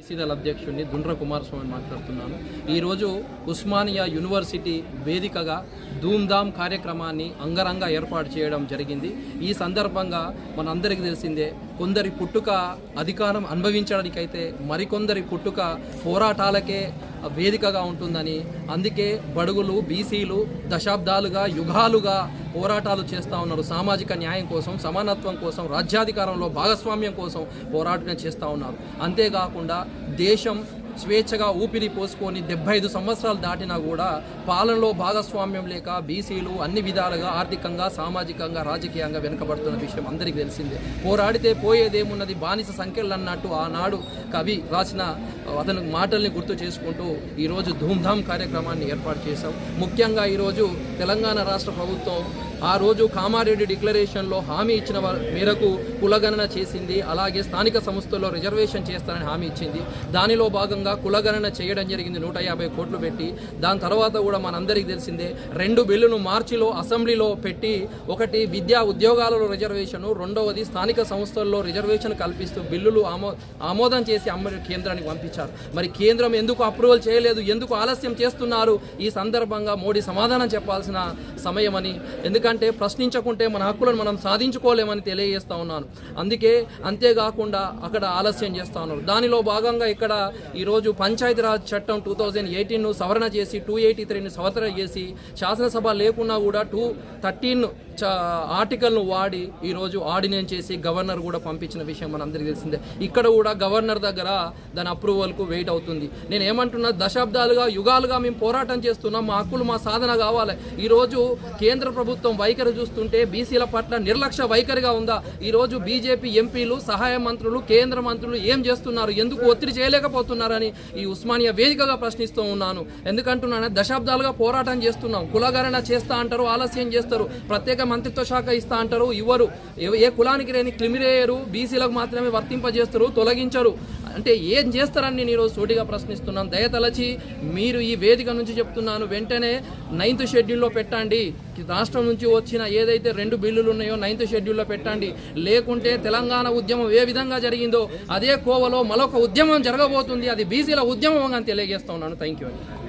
బీసీదల్ అధ్యక్షుడిని దుండ్ర కుమారస్వామి మాట్లాడుతున్నాను. ఈరోజు ఉస్మానియా యూనివర్సిటీ వేదికగా ధూమ్ధామ్ కార్యక్రమాన్ని అంగరంగ ఏర్పాటు చేయడం జరిగింది. ఈ సందర్భంగా మనందరికీ తెలిసిందే కొందరి పుట్టుక అధికారం అనుభవించడానికైతే మరికొందరి పుట్టుక పోరాటాలకే వేదికగా ఉంటుందని అందుకే బడుగులు బీసీలు దశాబ్దాలుగా యుగాలుగా పోరాటాలు చేస్తూ ఉన్నారు. సామాజిక న్యాయం కోసం సమానత్వం కోసం రాజ్యాధికారంలో భాగస్వామ్యం కోసం పోరాటం చేస్తూ ఉన్నారు. అంతేకాకుండా దేశం స్వేచ్ఛగా ఊపిరి పోసుకొని డెబ్బై ఐదు సంవత్సరాలు దాటినా కూడా పాలనలో భాగస్వామ్యం లేక బీసీలు అన్ని విధాలుగా ఆర్థికంగా సామాజికంగా రాజకీయంగా వెనుకబడుతున్న విషయం అందరికీ తెలిసిందే. పోరాడితే పోయేదేమున్నది బానిస సంఖ్యలు అన్నట్టు ఆనాడు కవి రాసిన అతని మాటల్ని గుర్తు చేసుకుంటూ ఈరోజు ధూమ్ధామ్ కార్యక్రమాన్ని ఏర్పాటు చేశాం ముఖ్యంగా ఈరోజు తెలంగాణ రాష్ట్ర ప్రభుత్వం ఆ రోజు కామారెడ్డి డిక్లరేషన్లో హామీ ఇచ్చిన మేరకు కులగణన చేసింది. అలాగే స్థానిక సంస్థల్లో రిజర్వేషన్ చేస్తానని హామీ ఇచ్చింది. దానిలో భాగంగా కులగణన చేయడం జరిగింది. నూట యాభై కోట్లు పెట్టి దాని తర్వాత కూడా మనందరికీ తెలిసిందే రెండు బిల్లును మార్చిలో అసెంబ్లీలో పెట్టి ఒకటి విద్యా ఉద్యోగాలలో రిజర్వేషను రెండవది స్థానిక సంస్థల్లో రిజర్వేషన్ కల్పిస్తూ బిల్లులు ఆమో ఆమోదం చేసి అమ్మ కేంద్రానికి పంపించారు. మరి కేంద్రం ఎందుకు అప్రూవల్ చేయలేదు ఎందుకు ఆలస్యం చేస్తున్నారు? ఈ సందర్భంగా మోడీ సమాధానం చెప్పాల్సిన సమయమని ఎందుకంటే ప్రశ్నించకుంటే మన హక్కులను మనం సాధించుకోలేమని తెలియజేస్తా ఉన్నాను. అందుకే అంతేకాకుండా అక్కడ ఆలస్యం చేస్తా ఉన్నారు. దానిలో భాగంగా ఇక్కడ ఈరోజు పంచాయతీరాజ్ చట్టం టూ థౌజండ్ ఎయిటీన్ను సవరణ చేసి టూ ఎయిటీ త్రీని సవరణ చేసి శాసనసభ లేకున్నా కూడా టూ థర్టీన్ ఆర్టికల్ను వాడి ఈరోజు ఆర్డినెన్స్ చేసి గవర్నర్ కూడా పంపించిన విషయం మనందరికీ తెలిసిందే. ఇక్కడ కూడా గవర్నర్ దగ్గర దాని అప్రూవల్కు వెయిట్ అవుతుంది. నేను ఏమంటున్నా దశాబ్దాలుగా యుగాలుగా మేము పోరాటం చేస్తున్నాం మా హక్కులు మా సాధన కావాలి. ఈరోజు కేంద్ర ప్రభుత్వం వైఖరి చూస్తుంటే బీసీల పట్ల నిర్లక్ష్య వైఖరిగా ఉందా? ఈరోజు బీజేపీ ఎంపీలు సహాయ మంత్రులు కేంద్ర మంత్రులు ఏం చేస్తున్నారు? ఎందుకు ఒత్తిడి చేయలేకపోతున్నారని ఈ ఉస్మానియా వేదికగా ప్రశ్నిస్తూ ఉన్నాను. ఎందుకంటున్నాను దశాబ్దాలుగా పోరాటం చేస్తున్నాం. కులగణన చేస్తా అంటారు ఆలస్యం చేస్తారు. ప్రత్యేక మంత్రిత్వ శాఖ ఇస్తా అంటారు. ఇవ్వరు. ఏ- కులానికి లేని క్లిమిరేయరు బీసీలకు మాత్రమే వర్తింపజేస్తారు తొలగించరు. అంటే ఏం చేస్తారని నేను ఈరోజు సూటిగా ప్రశ్నిస్తున్నాను. దయతలచి మీరు ఈ వేదిక నుంచి చెప్తున్నాను. వెంటనే నైన్త్ షెడ్యూల్లో పెట్టండి. రాష్ట్రం నుంచి వచ్చిన ఏదైతే రెండు బిల్లులు ఉన్నాయో నైన్త్ షెడ్యూల్లో పెట్టండి. లేకుంటే తెలంగాణ ఉద్యమం ఏ విధంగా జరిగిందో అదే కోవలో మరొక ఉద్యమం జరగబోతుంది. అది బీసీల ఉద్యమం అని తెలియజేస్తా ఉన్నాను. థ్యాంక్ యూ అండి.